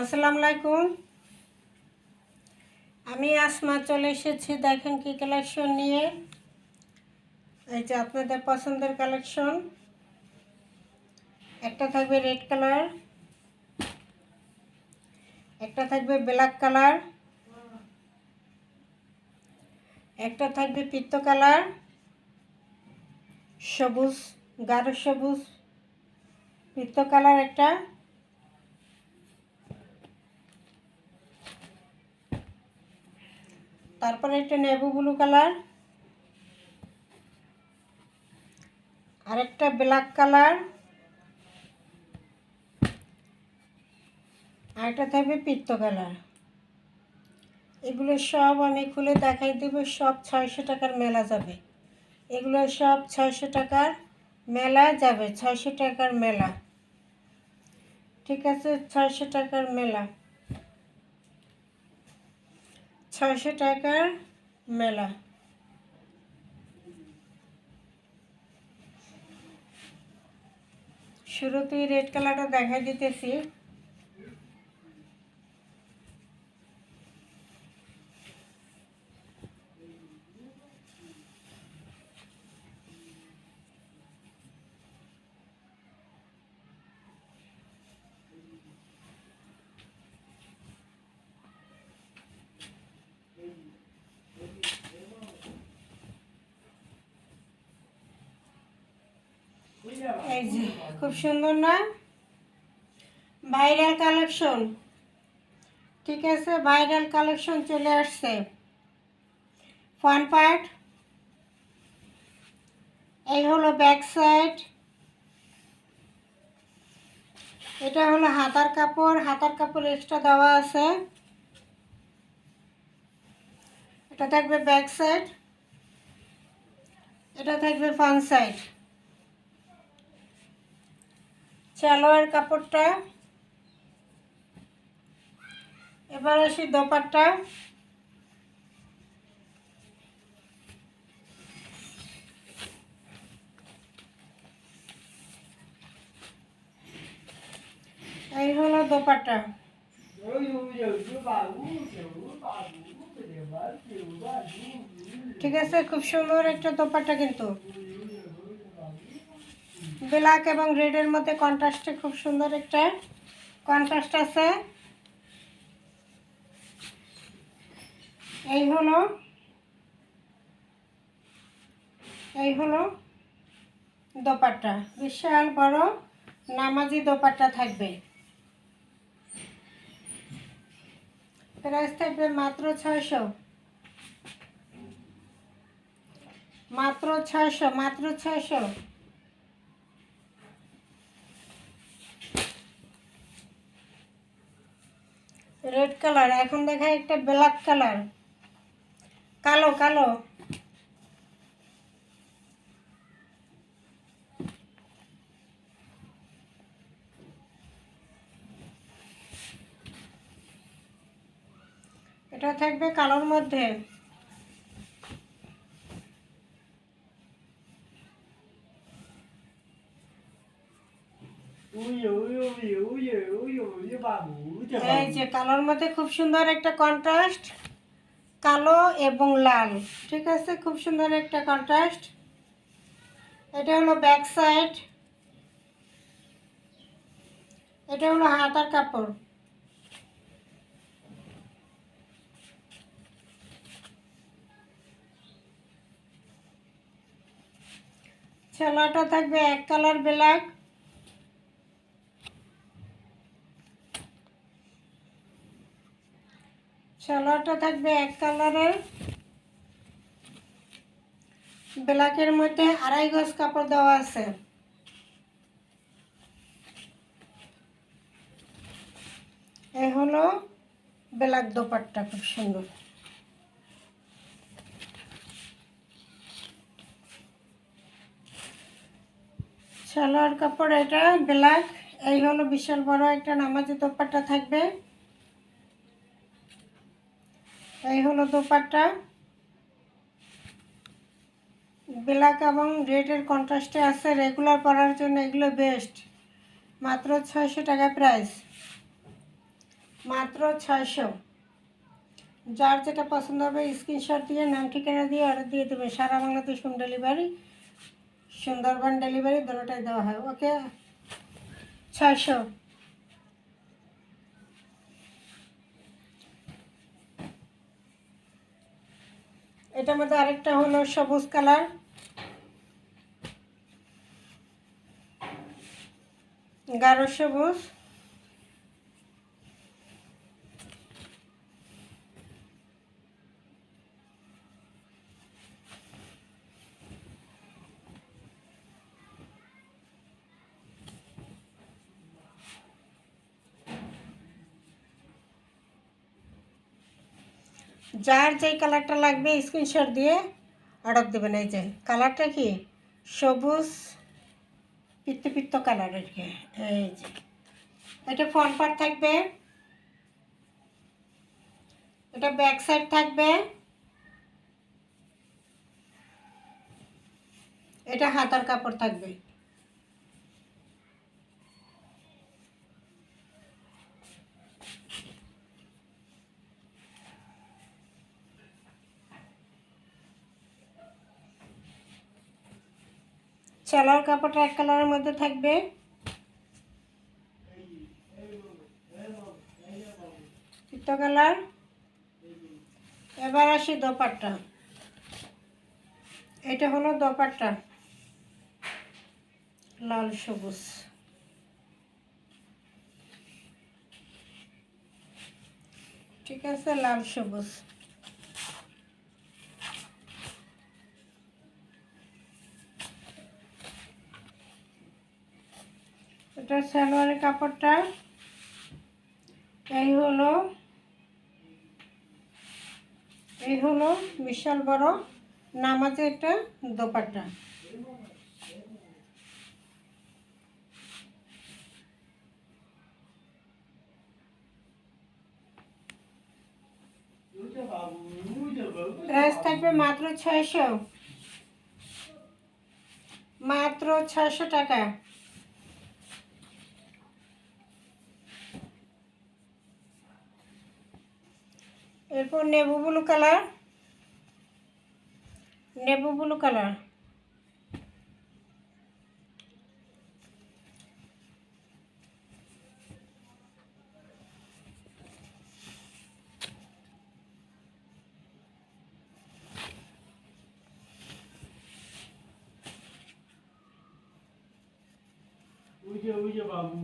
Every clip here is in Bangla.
আসসালামু আলাইকুম। আমি আসমা চলে এসেছি, দেখেন কি কালেকশন নিয়ে। এই যে আপনাদের পছন্দের কালেকশন একটা থাকবে রেড কালার একটা থাকবে ব্ল্যাক কালার একটা থাকবে পিত্ত কালার সবুজ, গাঢ় সবুজ, পিত্ত কালার একটা। তারপরে একটা নেভু ব্লু কালার, আরেকটা ব্ল্যাক কালার, আরেকটা থাকবে পিত্ত কালার। এগুলো সব আমি খুলে দেখাই দেব, সব ছয়শো টাকার মেলা যাবে। এগুলো সব ছয়শো টাকার মেলা যাবে, ছয়শো টাকার মেলা। ঠিক আছে, ছয়শো টাকার মেলা। ছয়শো টাকার মেলা। শুরুতেই রেড কালারটা দেখা দিতেছি। এই যে খুব সুন্দর না ভাইরাল কালেকশন ঠিক আছে ভাইরাল কালেকশন চলে আসছে। ফান পার্ট এই হলো ব্যাক সাইড এটা হলো হাতার কাপড়। হাতার কাপড় এক্সট্রা দেওয়া আছে। এটা থাকবে ব্যাক সাইড এটা থাকবে ফ্রন্ট সাইড সালোয়ার কাপড়টা। এবার আসি দোপাট্টা। এই হলো দোপাট্টা। ঠিক আছে, খুব সুন্দর একটা দোপাট্টা কিন্তু। ব্ল্যাক এবং রেডের মধ্যে কন্ট্রাস্টে খুব সুন্দর একটা কন্ট্রাস্ট আছে। এই হলো এই হলো দোপাট্টা। বিশাল বড় নামাজি দোপাট্টা থাকবে। প্রাইস থাকবে মাত্র ছয়শো। মাত্র ছয়শো মাত্র ছয়শো। রেড কালার এখন দেখা একটা ব্ল্যাক কালার কালো কালো। এটা থাকবে কালোর মধ্যে। এই যে কালোর মধ্যে খুব সুন্দর একটা কন্ট্রাস্ট কালো এবং লাল ঠিক আছে? খুব সুন্দর একটা কন্ট্রাস্ট এটা হলো ব্যাক সাইড এটা হলো হাতার কাপড়। ছেলাটা থাকবে এক কালার ব্ল্যাক সালোয়ারটা থাকবে এক কালারের। ব্ল্যাকের মধ্যে আড়াই গজ কাপড় দেওয়া আছে। এ হলো ব্ল্যাক দোপাট্টা, খুব সুন্দর। সালোয়ার কাপড় এটা ব্ল্যাক, এই হলো বিশাল বড় একটা নামাজি দোপাট্টা থাকবে। এই হলো দোপাট্টা। ব্ল্যাক এবং রেডের কন্ট্রাস্টে আছে রেগুলার পরার জন্য এগুলো বেস্ট মাত্র ছয়শো টাকা প্রাইস মাত্র ছয়শো। যার যেটা পছন্দ হবে স্ক্রিনশট দিয়ে, নাম ঠিকানা দিয়ে অর্ডার দিয়ে দেবে। সারা Bangladesh home delivery Sundarban delivery দুটোটাই দেওয়া হয়। ওকে ছয়শো। এটার মধ্যে আরেকটা হলো সবুজ কালার। গাঢ় সবুজ। যার যেই কালারটা লাগবে স্ক্রিনশট দিয়ে অর্ডার দেবেন। এই যে, কালারটা কি? সবুজ পিত্ত পিত্ত কালারের কি? এই যে, এটা ফ্রন্ট পার্ট থাকবে। এটা ব্যাক সাইড থাকবে। এটা হাতার কাপড় থাকবে। চালার কাপড়টা এক কালারের মধ্যে থাকবে। কালার। এবার আসি দোপাট্টা। এটা হলো দোপাট্টা। লাল সবুজ। ঠিক আছে, লাল সবুজ। এটা সালোয়ারের কাপড়টা। এই হলো এই হলো বিশাল বড় নামাজে একটা দোপাট্টা। প্রাইস থাকবে মাত্র ছয়শো। মাত্র ছয়শো টাকা। এরপর navy blue colour navy blue colour ওই যে ওই যে বাবু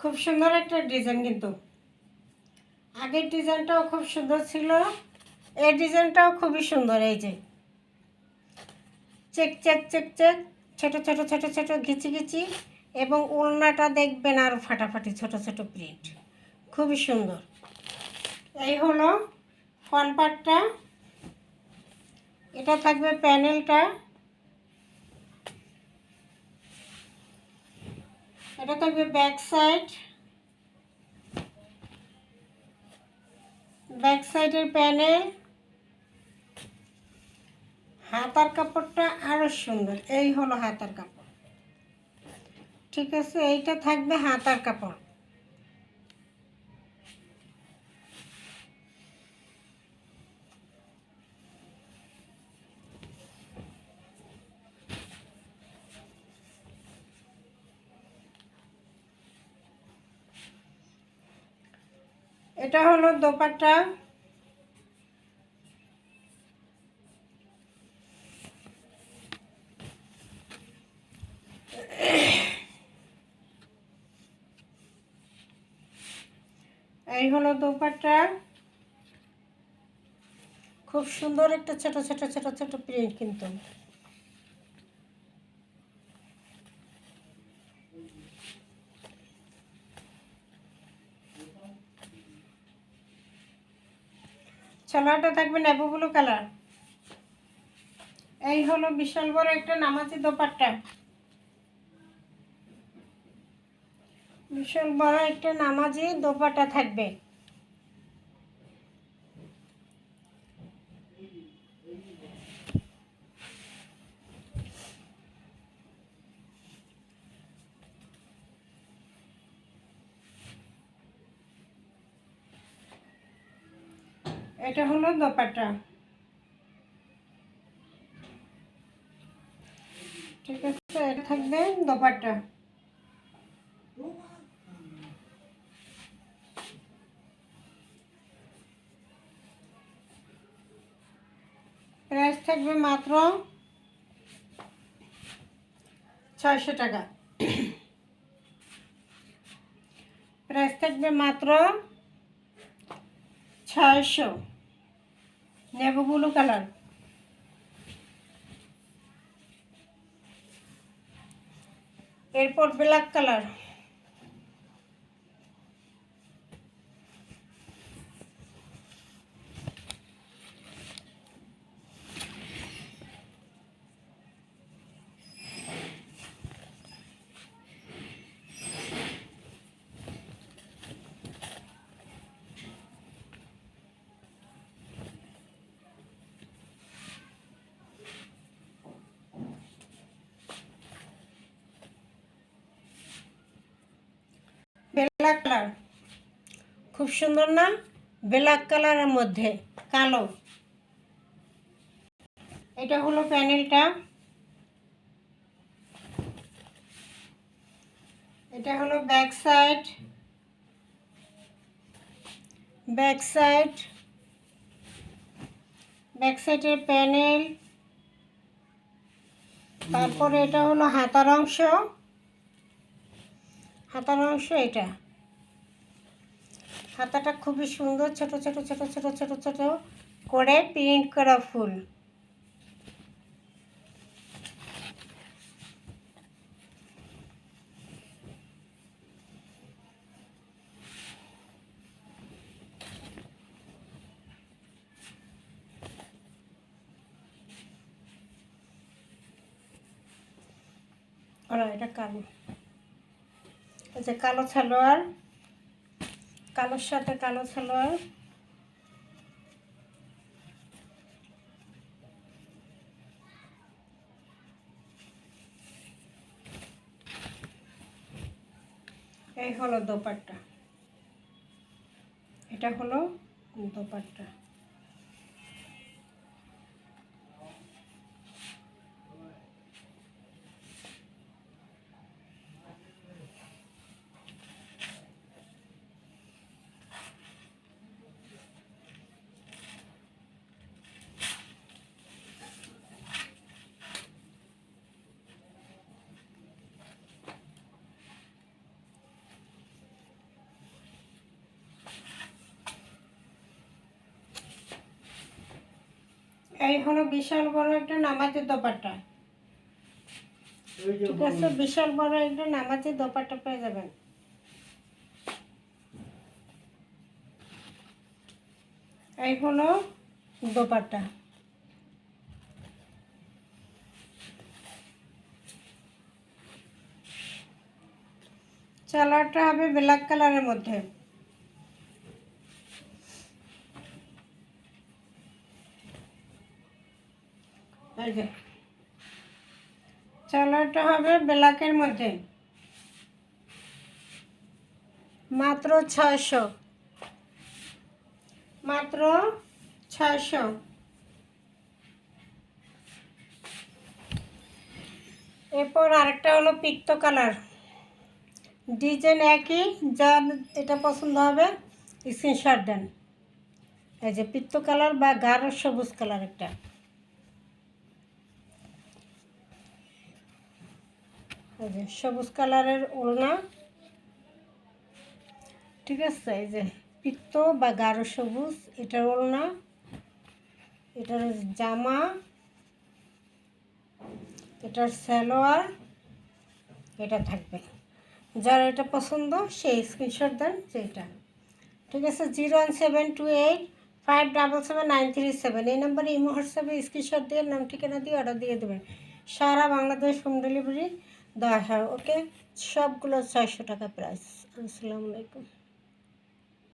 খুব সুন্দর একটা ডিজাইন কিন্তু। আগের ডিজাইনটাও খুব সুন্দর ছিল, এই ডিজাইনটাও খুবই সুন্দর, এই যে। চেক চেক চেক চেক, ছোট ছোট ছোট ছোট ঘিচি ঘিচি এবং উলনাটা দেখবেন আর ফাটাফাটি ছোট ছোট প্রিন্ট খুবই সুন্দর। এই হলো ফ্রন্ট পার্টটা এটা থাকবে প্যানেলটা এটা থাকবে ব্যাক সাইড ব্যাক সাইডের প্যানেল হাতার কাপড়টা আরও সুন্দর। এই হলো হাতার কাপড়। ঠিক আছে, এইটা থাকবে হাতার কাপড়। এটা হলো দোপাট্টা। এই হলো দোপাট্টা। খুব সুন্দর একটা ছোট ছোট ছোট ছোট প্রিন্ট কিন্তু। সালোয়ারটা থাকবে নেব ব্লু কালার। এই হলো বিশাল বড় একটা নামাজি দোপাট্টা। বিশাল বড় একটা নামাজি দোপাট্টা থাকবে। এটা হলো দোপাট্টা। ঠিক আছে, এটা থাকবে দোপাট্টা। প্রাইস থাকবে মাত্র ছয়শো টাকা। প্রাইস থাকবে মাত্র ছয়শো। Navy blue colour. এরপর ব্ল্যাক কালার। ব্ল্যাক কালার খুব সুন্দর না ব্ল্যাক কালারের মধ্যে, কালো। এটা হলো প্যানেলটা এটা হলো back side back side back সাইডের প্যানেল তারপরে এটা হলো হাতার অংশ। হাতার অংশ এটা। হাতাটা খুবই সুন্দর, ছোট ছোট ছোট ছোট ছোট ছোট করে প্রিন্ট করা ফুল। এটা কালো। আচ্ছা কালো সালোয়ার। কালোর সাথে কালো সালোয়ার। এই হলো দোপাট্টা। এটা হলো দোপাট্টা। এই হলো বিশাল বড় একটা নামাজের দোপাট্টা। ঠিক আছে বিশাল বড় একটা নামাজের দোপাট্টা পেয়ে যাবেন। এই হলো দোপাট্টা। কালারটা হবে ব্ল্যাক কালারের মধ্যে। এই কালারটা হবে ব্ল্যাকের মধ্যে। মাত্র ছয়শো। মাত্র ছয়শো। এরপর আরেকটা হলো পিক্ত কালার। ডিজাইন একই, যার এটা পছন্দ হবে, স্ক্রিনশট দেন। এই যে পিত্ত কালার বা গাঢ় সবুজ কালার একটা। যে সবুজ কালারের ওড়না। ঠিক আছে, এই যে পিত্ত বা গাঢ় সবুজ, এটার ওড়না। এটার জামা। এটার সালোয়ার। এটা থাকবে। যার এটা পছন্দ সেই স্ক্রিনশট দেন যেটা ঠিক আছে, zero one seven two eight five double seven nine three seven. এই নাম্বারে ইমো হোয়াটসঅ্যাপে স্ক্রিনশট দিয়ে নাম, ঠিকানা দিয়ে অর্ডার দিয়ে দেবেন। সারা বাংলাদেশ হোম ডেলিভারি। দেওয়া হয় ওকে? সবগুলো ছয়শো টাকা প্রাইস আসসালামু আলাইকুম।